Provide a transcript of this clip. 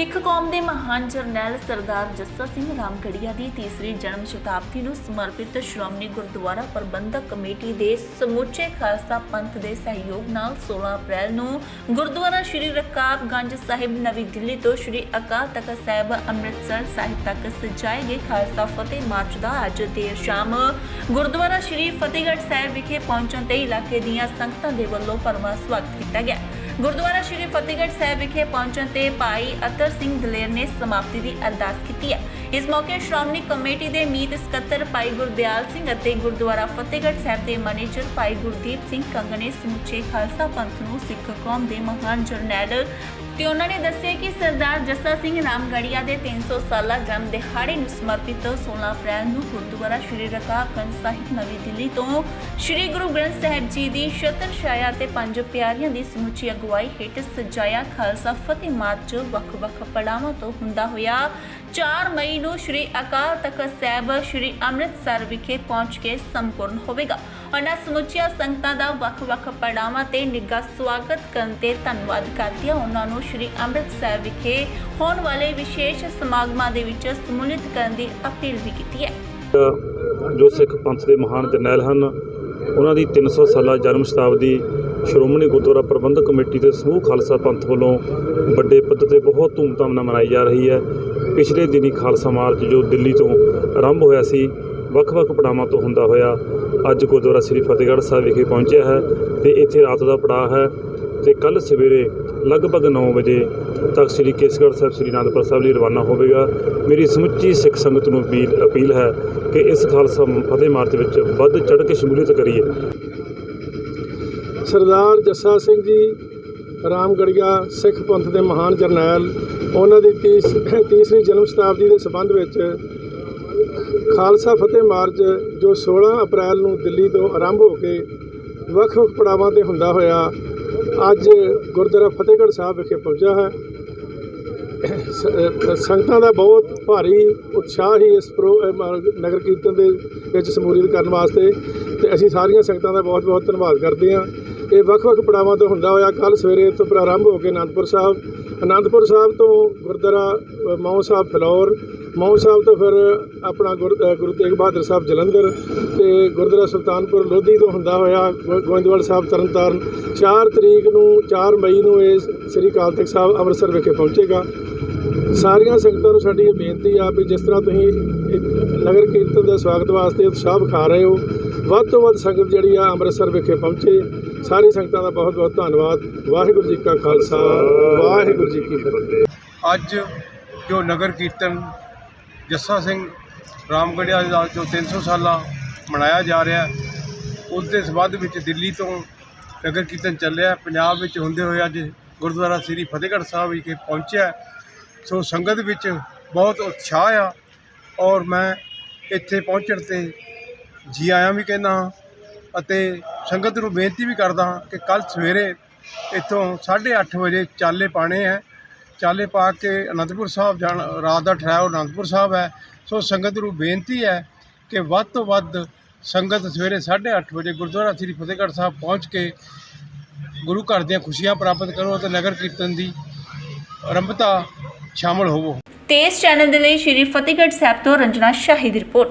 ਸਿੱਖ ਕੌਮ ਦੇ ਮਹਾਨ ਜਰਨੈਲ ਸਰਦਾਰ ਜੱਸਾ ਸਿੰਘ ਰਾਮਗੜੀਆ ਦੀ ਤੀਸਰੀ ਜਨਮ ਸ਼ਤਾਬਦੀ ਨੂੰ ਸਮਰਪਿਤ ਸ਼੍ਰੋਮਣੀ ਗੁਰਦੁਆਰਾ ਪ੍ਰਬੰਧਕ ਕਮੇਟੀ ਦੇ ਸਮੁੱਚੇ ਖਾਲਸਾ ਪੰਥ ਦੇ ਸਹਿਯੋਗ ਨਾਲ 16 ਅਪ੍ਰੈਲ ਨੂੰ ਗੁਰਦੁਆਰਾ ਸ਼੍ਰੀ ਰਕਾਬਗੰਜ ਸਾਹਿਬ, ਨਵੀਂ ਦਿੱਲੀ ਤੋਂ ਸ਼੍ਰੀ ਅਕਾਲ ਤਖਤ ਸਾਹਿਬ ਅੰਮ੍ਰਿਤਸਰ ਸਾਹਿਬ ਤੱਕ ਸਜਾਏ ਗਏ ਖਾਲਸਾ ਫਤਿਹ ਮਾਰਚ ਦਾ ਅੱਜ ਦੇਰ ਸ਼ਾਮ। ਗੁਰਦੁਆਰਾ ਸ਼੍ਰੀ ਫਤਿਹਗੜ੍ਹ ਸਾਹਿਬ ਵਿਖੇ ਪਹੁੰਚਣ ਤੇ ਇਲਾਕੇ ਦੀਆਂ ਸੰਗਤਾਂ ਦੇ ਵੱਲੋਂ ਭਰਵਾਂ ਸਵਾਗਤ ਕੀਤਾ ਗਿਆ। ਗੁਰਦੁਆਰਾ ਸ਼੍ਰੀ ਫਤਿਹਗੜ੍ਹ ਸਾਹਿਬ ਵਿਖੇ ਪਹੁੰਚਣ ਤੇ ਭਾਈ ਅਤਰ ਸਿੰਘ ਦਲੇਰ ਨੇ ਸਮਾਪਤੀ ਦੀ ਅਰਦਾਸ ਕੀਤੀ ਹੈ। ਇਸ ਮੌਕੇ ਸ਼੍ਰੋਮਣੀ ਕਮੇਟੀ ਦੇ ਮੀਤ ਸਕੱਤਰ ਭਾਈ ਗੁਰਦਿਆਲ ਸਿੰਘ ਅਤੇ ਗੁਰਦੁਆਰਾ ਫਤਿਹਗੜ੍ਹ ਸਾਹਿਬ ਦੇ ਮੈਨੇਜਰ ਭਾਈ ਗੁਰਦੀਪ ਸਿੰਘ ਕੰਗ ਨੇ ਸਮੁੱਚੇ ਖਾਲਸਾ ਪੰਥ ਨੂੰ ਸਿੱਖ ਕੌਮ ਦੇ ਮਹਾਨ ਜਰਨੈਲ ਤੇ ਉਹਨਾਂ ਨੇ ਦੱਸਿਆ ਕਿ ਸਰਦਾਰ ਜੱਸਾ ਸਿੰਘ ਰਾਮਗੜੀਆ ਦੇ 300 ਸਾਲਾ ਜਨਮ ਦਿਹਾੜੇ ਨੂੰ ਸਮਰਪਿਤ 16 ਅਪ੍ਰੈਲ ਨੂੰ ਗੁਰਦੁਆਰਾ ਸ਼੍ਰੀ ਰਕਾਬਗੰਜ ਸਾਹਿਬ, ਨਵੀਂ ਦਿੱਲੀ ਤੋਂ ਸ਼੍ਰੀ ਗੁਰੂ ਗ੍ਰੰਥ ਸਾਹਿਬ ਜੀ ਦੀ ਸ਼ਤਰ ਛਾਇਆ ਤੇ ਪੰਜ ਪਿਆਰਿਆਂ ਦੀ ਸਮੁੱਚੀ ਅਗਵਾਈ ਹੇਠ ਸਜਾਇਆ ਖਾਲਸਾ ਫਤਿਹ ਮਾਰਚ ਵੱਖ-ਵੱਖ ਪੜਾਵਾਂ ਤੋਂ ਹੁੰਦਾ ਹੋਇਆ। 4 ਮਈ ਨੂੰ ਸ਼੍ਰੀ ਅਕਾਲ ਤਖਤ ਸਾਹਿਬ ਸ਼੍ਰੀ ਅੰਮ੍ਰਿਤਸਰ ਵਿਖੇ ਪਹੁੰਚ ਕੇ ਸੰਪੂਰਨ ਹੋਵੇਗਾ। ਉਹਨਾਂ ਸਮੁੱਚੀਆਂ ਸੰਗਤਾਂ ਦਾ ਵੱਖ-ਵੱਖ ਪੜਾਵਾਂ ਤੇ ਨਿੱਘਾ ਸਵਾਗਤ ਕਰਨ ਤੇ ਧੰਨਵਾਦ ਕਰਦਿਆਂ ਉਹਨਾਂ ਨੂੰ ਸ਼੍ਰੀ ਅੰਮ੍ਰਿਤਸਰ ਵਿਖੇ ਹੋਣ ਵਾਲੇ ਵਿਸ਼ੇਸ਼ ਸਮਾਗਮਾਂ ਦੇ ਵਿੱਚ ਸਮੂਲਿਤ ਕਰਨ ਦੀ ਅਪੀਲ ਵੀ ਕੀਤੀ ਹੈ। ਜੋ ਸਿੱਖ ਪੰਥ ਦੇ ਮਹਾਨ ਜਰਨੈਲ ਹਨ, ਉਹਨਾਂ ਦੀ 300 ਸਾਲਾ ਜਨਮ ਸ਼ਤਾਬਦੀ ਸ਼੍ਰੋਮਣੀ ਗੁਰਦੁਆਰਾ ਪ੍ਰਬੰਧਕ ਕਮੇਟੀ ਦੇ ਸਮੂਹ ਖਾਲਸਾ ਪੰਥ ਵੱਲੋਂ ਵੱਡੇ ਪੱਧਰ ਤੇ ਬਹੁਤ ਧੂਮਧਾਮ ਨਾਲ ਮਨਾਈ ਜਾ ਰਹੀ ਹੈ। ਪਿਛਲੇ ਦਿਨੀ ਖਾਲਸਾ ਮਾਰਚ ਜੋ ਦਿੱਲੀ ਤੋਂ ਆਰੰਭ ਹੋਇਆ ਸੀ, ਵੱਖ-ਵੱਖ ਪੜਾਵਾਂ ਤੋਂ ਹੁੰਦਾ ਹੋਇਆ, ਅੱਜ ਗੁਰਦੁਆਰਾ ਸ੍ਰੀ ਫਤਿਹਗੜ੍ਹ ਸਾਹਿਬ ਵਿਖੇ ਪਹੁੰਚਿਆ ਹੈ ਤੇ ਇੱਥੇ ਰਾਤ ਦਾ ਪੜਾਅ ਹੈ ਤੇ ਕੱਲ ਸਵੇਰੇ ਲਗਭਗ 9 ਵਜੇ ਤੱਕ ਸ੍ਰੀ ਕੇਸਗੜ੍ਹ ਸਾਹਿਬ ਸ੍ਰੀ ਅਨੰਦਪੁਰ ਸਾਹਿਬ ਲਈ ਰਵਾਨਾ ਹੋਵੇਗਾ। ਮੇਰੀ ਸਮੁੱਚੀ ਸਿੱਖ ਸੰਗਤ ਨੂੰ ਅਪੀਲ ਅਪੀਲ ਹੈ ਕਿ ਇਸ ਖਾਲਸਾ ਫਤਿਹ ਮਾਰਚ ਵਿੱਚ ਵੱਧ ਚੜ੍ਹ ਕੇ ਸ਼ਮੂਲੀਅਤ ਕਰੀਏ। ਸਰਦਾਰ ਜੱਸਾ ਸਿੰਘ ਜੀ, ਰਾਮਗੜੀਆ ਸਿੱਖ ਪੰਥ ਦੇ ਮਹਾਨ ਜਰਨੈਲ ਉਹਨਾਂ ਦੀ ਤੀਸ, ਤੀਸਰੀ ਜਨਮ ਸ਼ਤਾਬਦੀ ਦੇ ਸੰਬੰਧ ਵਿੱਚ ਖਾਲਸਾ ਫਤਿਹ ਮਾਰਚ ਜੋ 16 ਅਪ੍ਰੈਲ ਨੂੰ ਦਿੱਲੀ ਤੋਂ ਆਰੰਭ ਹੋ ਕੇ ਵੱਖ-ਵੱਖ ਪੜਾਵਾਂ ਤੇ ਹੁੰਦਾ ਹੋਇਆ, ਅੱਜ ਗੁਰਦੁਆਰਾ ਫਤਿਹਗੜ੍ਹ ਸਾਹਿਬ ਵਿਖੇ ਪਹੁੰਚਿਆ ਹੈ। ਸੰਗਤਾਂ ਦਾ ਬਹੁਤ ਭਾਰੀ ਉਤਸ਼ਾਹ ਹੀ ਇਸ ਪ੍ਰੋ ਨਗਰ ਕੀਰਤਨ ਦੇ ਵਿੱਚ ਸਮੂਲੀਅਤ ਕਰਨ ਵਾਸਤੇ ਤੇ ਅਸੀਂ ਸਾਰੀਆਂ ਸੰਗਤਾਂ ਦਾ ਬਹੁਤ ਬਹੁਤ ਧੰਨਵਾਦ ਕਰਦੇ ਹਾਂ। ਇਹ ਵੱਖ-ਵੱਖ ਪੜਾਵਾਂ ਤੋਂ ਹੁੰਦਾ ਹੋਇਆ ਕੱਲ ਸਵੇਰੇ ਇੱਥੋਂ ਪ੍ਰਾਰੰਭ ਹੋ ਕੇ ਅਨੰਦਪੁਰ ਸਾਹਿਬ ਅਨੰਦਪੁਰ ਸਾਹਿਬ ਤੋਂ ਗੁਰਦੁਆਰਾ ਅ, ਮਾਊ ਸਾਹਿਬ ਫਲੌਰ ਮਾਊ ਸਾਹਿਬ ਤੋਂ ਫਿਰ ਆਪਣਾ ਗੁਰ ਗੁਰੂ ਤੇਗ ਬਹਾਦਰ ਸਾਹਿਬ ਜਲੰਧਰ ਤੇ ਗੁਰਦੁਆਰਾ ਸੁਲਤਾਨਪੁਰ ਲੋਧੀ ਤੋਂ ਹੁੰਦਾ ਹੋਇਆ ਗੋ- ਗੋਇੰਦਵਾਲ ਸਾਹਿਬ ਤਰਨਤਾਰਨ। 4 ਤਰੀਕ ਨੂੰ 4 ਮਈ ਨੂੰ ਇਹ ਸ੍ਰੀ ਅਕਾਲ ਤਖਤ ਸਾਹਿਬ ਅੰਮ੍ਰਿਤਸਰ ਵਿਖੇ ਪਹੁੰਚੇਗਾ। ਸਾਰੀਆਂ ਸੰਗਤਾਂ ਨੂੰ ਸਾਡੀ ਇਹ ਬੇਨਤੀ ਆ ਵੀ ਜਿਸ ਤਰ੍ਹਾਂ ਤੁਸੀਂ ਇੱਕ ਨਗਰ ਕੀਰਤਨ ਦੇ ਸਵਾਗਤ ਵਾਸਤੇ ਉਤਸ਼ਾਹ ਵਿਖਾ ਰਹੇ ਹੋ ਵੱਧ ਤੋਂ ਵੱਧ ਸੰਗਤ ਜਿਹੜੀ ਆ ਅੰਮ੍ਰਿਤਸਰ ਵਿਖੇ ਪਹੁੰਚੇ। ਸਾਰੀ ਸੰਗਤਾਂ ਦਾ ਬਹੁਤ ਬਹੁਤ ਧੰਨਵਾਦ। ਵਾਹਿਗੁਰੂ ਜੀ ਕਾ ਖਾਲਸਾ, ਵਾਹਿਗੁਰੂ ਜੀ ਕੀ ਫਤਿਹ। ਅੱਜ ਜੋ ਨਗਰ ਕੀਰਤਨ ਜੱਸਾ ਸਿੰਘ ਰਾਮਗੜਿਆ ਦਾ ਜੋ 300 ਸਾਲਾਂ ਮਨਾਇਆ ਜਾ ਰਿਹਾ, ਉਸ ਦੇ ਸਬੰਧ ਵਿੱਚ ਦਿੱਲੀ ਤੋਂ ਨਗਰ ਕੀਰਤਨ ਚੱਲਿਆ। ਪੰਜਾਬ ਵਿੱਚ ਹੁੰਦੇ ਹੋਏ ਅੱਜ ਗੁਰਦੁਆਰਾ ਸ੍ਰੀ ਫਤਿਹਗੜ੍ਹ ਸਾਹਿਬ ਵਿਖੇ ਪਹੁੰਚਿਆ। ਸੋ ਸੰਗਤ ਵਿੱਚ ਬਹੁਤ ਉਤਸ਼ਾਹ ਆ ਔਰ ਮੈਂ ਇੱਥੇ ਪਹੁੰਚਣ ਤੇ ਜੀ ਆਇਆਂ ਵੀ ਕਹਿੰਦਾ ਹਾਂ ਅਤੇ ਸੰਗਤ ਨੂੰ ਬੇਨਤੀ ਵੀ ਕਰਦਾ ਹਾਂ ਕਿ ਕੱਲ ਸਵੇਰੇ ਇੱਥੋਂ 8:30 ਵਜੇ ਚਾਲੇ ਪਾਣੇ ਹੈ। ਚਾਲੇ ਪਾ ਕੇ ਅਨੰਦਪੁਰ ਸਾਹਿਬ ਜਾਣ, ਰਾਤ ਦਾ ਠਹਿਰਾਓ, ਅਨੰਦਪੁਰ ਸਾਹਿਬ ਹੈ। ਸੋ ਸੰਗਤ ਨੂੰ ਬੇਨਤੀ ਹੈ ਕਿ ਵੱਧ ਤੋਂ ਵੱਧ ਸੰਗਤ ਸਵੇਰੇ 8:30 ਵਜੇ ਗੁਰਦੁਆਰਾ ਸ੍ਰੀ ਫਤਿਹਗੜ੍ਹ ਸਾਹਿਬ ਪਹੁੰਚ ਕੇ ਗੁਰੂ ਘਰ ਦੀਆਂ ਖੁਸ਼ੀਆਂ ਪ੍ਰਾਪਤ ਕਰੋ ਅਤੇ ਨਗਰ ਕੀਰਤਨ ਦੀ ਆਰੰਭਤਾ ਸ਼ਾਮਲ ਹੋਵੋ। ਤੇ ਇਸ ਚੈਨਲ ਦੇ ਲਈ ਸ਼੍ਰੀ ਫਤਿਹਗੜ੍ਹ ਸਾਹਿਬ ਤੋਂ ਰੰਜਨਾ ਸ਼ਾਹੀ ਦੀ ਰਿਪੋਰਟ।